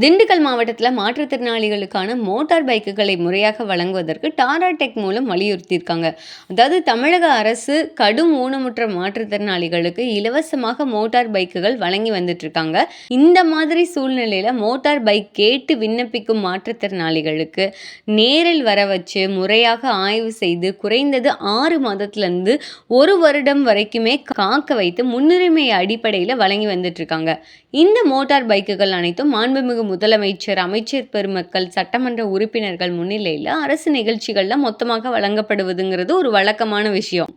திண்டுக்கல் மாவட்டத்தில் மாற்றுத்திறனாளிகளுக்கான மோட்டார் பைக்குகளை முறையாக வழங்குவதற்கு டாரா டெக் மூலம் வலியுறுத்தியிருக்காங்க. அதாவது தமிழக அரசு கடும் ஊனமுற்ற மாற்றுத்திறனாளிகளுக்கு இலவசமாக மோட்டார் பைக்குகள் வழங்கி வந்துட்டுருக்காங்க. இந்த மாதிரி சூழ்நிலையில் மோட்டார் பைக் கேட்டு விண்ணப்பிக்கும் மாற்றுத்திறனாளிகளுக்கு நேரில் வர வச்சு முறையாக ஆய்வு செய்து குறைந்தது ஆறு மாதத்துலேருந்து ஒரு வருடம் வரைக்குமே காக்க வைத்து முன்னுரிமை அடிப்படையில் வழங்கி வந்துட்டுருக்காங்க. இந்த மோட்டார் பைக்குகள் அனைத்தும் மாண்புமிகு முதலமைச்சர் அமைச்சர் பெருமக்கள் சட்டமன்ற உறுப்பினர்கள் முன்னிலையில் அரசு நிகழ்ச்சிகளில் மொத்தமாக வழங்கப்படுவதுங்கிறது ஒரு வழக்கமான விஷயம்.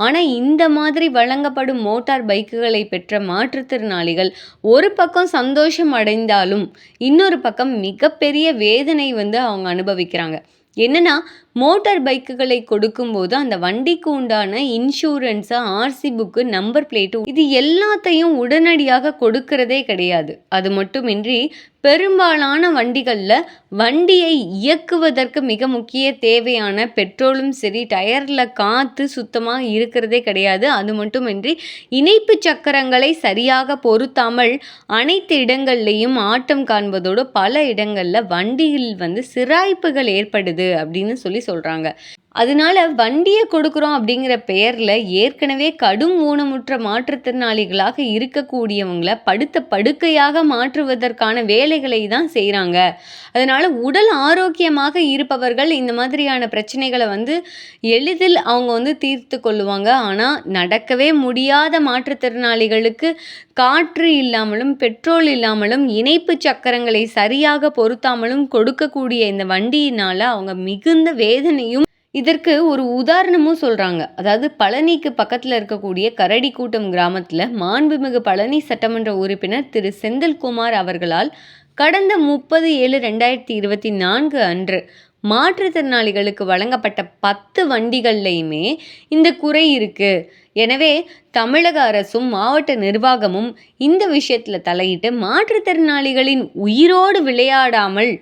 ஆனால் இந்த மாதிரி வழங்கப்படும் மோட்டார் பைக்குகளை பெற்ற மாற்றுத்திறனாளிகள் ஒரு பக்கம் சந்தோஷம் அடைந்தாலும் இன்னொரு பக்கம் மிகப்பெரிய வேதனை வந்து அவங்க அனுபவிக்கிறாங்க. என்னென்னா மோட்டார் பைக்குகளை கொடுக்கும்போது அந்த வண்டிக்கு உண்டான insurance RC book number plate இது எல்லாத்தையும் உடனடியாக கொடுக்கறதே கிடையாது. அது மட்டுமின்றி பெரும்பாலான வண்டிகளில் வண்டியை இயக்குவதற்கு மிக முக்கிய தேவையான பெட்ரோலும் சரி டயரில் காற்று சுத்தமாக இருக்கிறதே கிடையாது. அது மட்டுமின்றி இணைப்பு சக்கரங்களை சரியாக பொருத்தாமல் அனைத்து இடங்கள்லையும் ஆட்டம் காண்பதோடு பல இடங்களில் வண்டியில் வந்து சிராய்ப்புகள் ஏற்படுது. அப்படின்னு சொல்லி சொல்கிறாங்க அதனால வண்டியை கொடுக்குறோம் அப்படிங்கிற பெயரில் ஏற்கனவே கடும் ஊனமுற்ற மாற்றுத்திறனாளிகளாக இருக்கக்கூடியவங்கள படுத்த படுக்கையாக மாற்றுவதற்கான வேலைகளை தான் செய்கிறாங்க அதனால் உடல் ஆரோக்கியமாக இருப்பவர்கள் இந்த மாதிரியான பிரச்சனைகளை வந்து எளிதில் அவங்க வந்து தீர்த்து கொள்ளுவாங்க. ஆனால் நடக்கவே முடியாத மாற்றுத்திறனாளிகளுக்கு காற்று இல்லாமலும் பெட்ரோல் இல்லாமலும் இணைப்பு சக்கரங்களை சரியாக பொருத்தாமலும் கொடுக்கக்கூடிய இந்த வண்டியினால் அவங்க மிகுந்த வேதனையும் இதற்கு ஒரு உதாரணமும் சொல்கிறாங்க அதாவது பழனிக்கு பக்கத்தில் இருக்கக்கூடிய கரடி கூட்டம் கிராமத்தில் மாண்புமிகு பழனி சட்டமன்ற உறுப்பினர் திரு செந்தில்குமார் அவர்களால் கடந்த முப்பது ஏழு ரெண்டாயிரத்தி இருபத்தி நான்கு அன்று மாற்றுத்திறனாளிகளுக்கு வழங்கப்பட்ட பத்து வண்டிகள்லையுமே இந்த குறை இருக்குது எனவே தமிழக அரசும் மாவட்ட நிர்வாகமும் இந்த விஷயத்தில் தலையிட்டு மாற்றுத்திறனாளிகளின் உயிரோடு விளையாடாமல்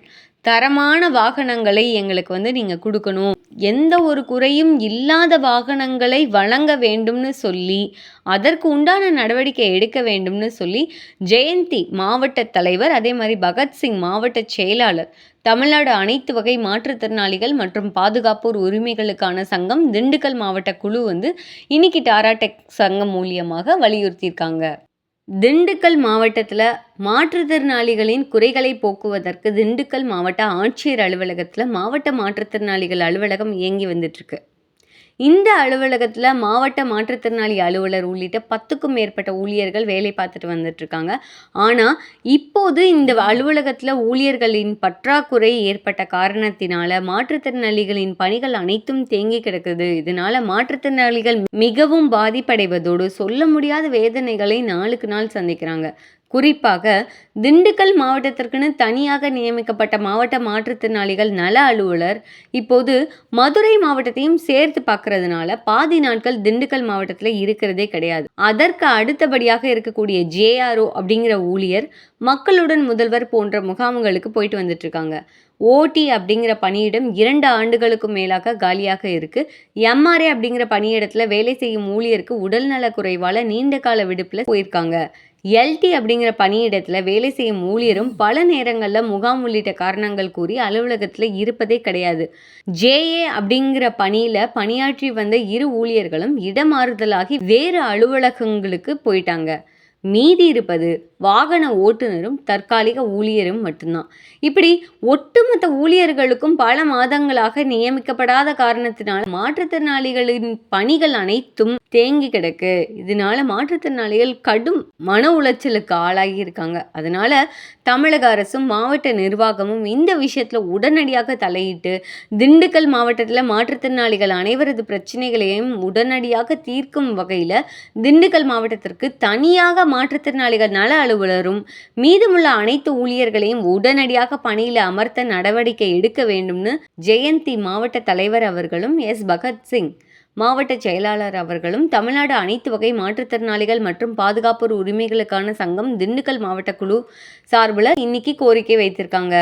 தரமான வாகனங்களை எங்களுக்கு வந்து நீங்கள் கொடுக்கணும். எந்த ஒரு குறையும் இல்லாத வாகனங்களை வழங்க வேண்டும்னு சொல்லி அதற்கு உண்டான நடவடிக்கை எடுக்க வேண்டும்னு சொல்லி ஜெயந்தி மாவட்ட தலைவர் அதே மாதிரி பகத்சிங் மாவட்ட செயலாளர் தமிழ்நாடு அனைத்து வகை மாற்றுத்திறனாளிகள் மற்றும் பாதுகாப்போர் உரிமைகளுக்கான சங்கம் திண்டுக்கல் மாவட்ட குழு வந்து இன்னைக்கு டாராடெக் சங்கம் மூலியமாக வலியுறுத்தியிருக்காங்க. திண்டுக்கல் மாவட்டத்தில் மாற்றுத்திறனாளிகளின் குறைகளை போக்குவதற்கு திண்டுக்கல் மாவட்ட ஆட்சியர் அலுவலகத்தில் மாவட்ட மாற்றுத்திறனாளிகள் அலுவலகம் இயங்கி வந்துட்டுருக்கு இந்த அலுவலகத்தில் மாவட்ட மாற்றுத்திறனாளி அலுவலர் உள்ளிட்ட பத்துக்கும் மேற்பட்ட ஊழியர்கள் வேலை பார்த்துட்டு வந்துட்டுருக்காங்க. ஆனால் இப்போது இந்த அலுவலகத்தில் ஊழியர்களின் பற்றாக்குறை ஏற்பட்ட காரணத்தினால மாற்றுத்திறனாளிகளின் பணிகள் அனைத்தும் தேங்கி கிடக்குது. இதனால மாற்றுத்திறனாளிகள் மிகவும் பாதிப்படைவதோடு சொல்ல முடியாத வேதனைகளை நாளுக்கு நாள் சந்திக்கிறாங்க. குறிப்பாக திண்டுக்கல் மாவட்டத்திற்குன்னு தனியாக நியமிக்கப்பட்ட மாவட்ட மாற்றுத்திறனாளிகள் நல அலுவலர் இப்போது மதுரை மாவட்டத்தையும் சேர்த்து பார்க்கறதுனால பாதி நாட்கள் திண்டுக்கல் மாவட்டத்தில் இருக்கிறதே கிடையாது. அதற்கு அடுத்தபடியாக இருக்கக்கூடிய ஜேஆர்ஓ அப்படிங்கிற ஊழியர் மக்களுடன் முதல்வர் போன்ற முகாம்களுக்கு போயிட்டு வந்துட்டு இருக்காங்க ஓடி அப்படிங்கிற பணியிடம் இரண்டு ஆண்டுகளுக்கும் மேலாக காலியாக இருக்குது எம்ஆர்ஏ அப்படிங்கிற பணியிடத்தில் வேலை செய்யும் ஊழியருக்கு உடல்நல குறைவால் நீண்ட கால விடுப்பில் போயிருக்காங்க. எல்டி அப்படிங்கிற பணியிடத்தில் வேலை செய்யும் ஊழியரும் பல நேரங்களில் முகாம் உள்ளிட்ட காரணங்கள் கூறி அலுவலகத்தில் இருப்பதே கிடையாது. ஜேஏ அப்படிங்கிற பணியில் பணியாற்றி வந்த இரு ஊழியர்களும் இடமாறுதலாகி வேறு அலுவலகங்களுக்கு போயிட்டாங்க. மீதி இருப்பது வாகன ஓட்டுநரும் தற்காலிக ஊழியரும் மட்டும்தான். இப்படி ஒட்டுமொத்த ஊழியர்களுக்கும் பல மாதங்களாக நியமிக்கப்படாத காரணத்தினால் மாற்றுத்திறனாளிகளின் பணிகள் அனைத்தும் தேங்கி கிடக்கு. இதனால மாற்றுத்திறனாளிகள் கடும் மன உளைச்சலுக்கு ஆளாகி இருக்காங்க. அதனால தமிழக அரசும் மாவட்ட நிர்வாகமும் இந்த விஷயத்தில் உடனடியாக தலையிட்டு திண்டுக்கல் மாவட்டத்தில் மாற்றுத்திறனாளிகள் அனைவரது பிரச்சனைகளையும் உடனடியாக தீர்க்கும் வகையில் திண்டுக்கல் மாவட்டத்திற்கு தனியாக மாற்றுத்திறனாளிகள் நல அலுவலரும் மீதமுள்ள அனைத்து ஊழியர்களையும் உடனடியாக பணியில் அமர்த்த நடவடிக்கை எடுக்க வேண்டும்னு ஜெயந்தி மாவட்ட தலைவர் அவர்களும் எஸ். பகத்சிங் மாவட்ட செயலாளர் அவர்களும் தமிழ்நாடு அனைத்து வகை மாற்றுத்திறனாளிகள் மற்றும் பாதுகாப்பு உரிமைகளுக்கான சங்கம் திண்டுக்கல் மாவட்ட குழு சார்பில் இன்னைக்கு கோரிக்கை வைத்திருக்காங்க.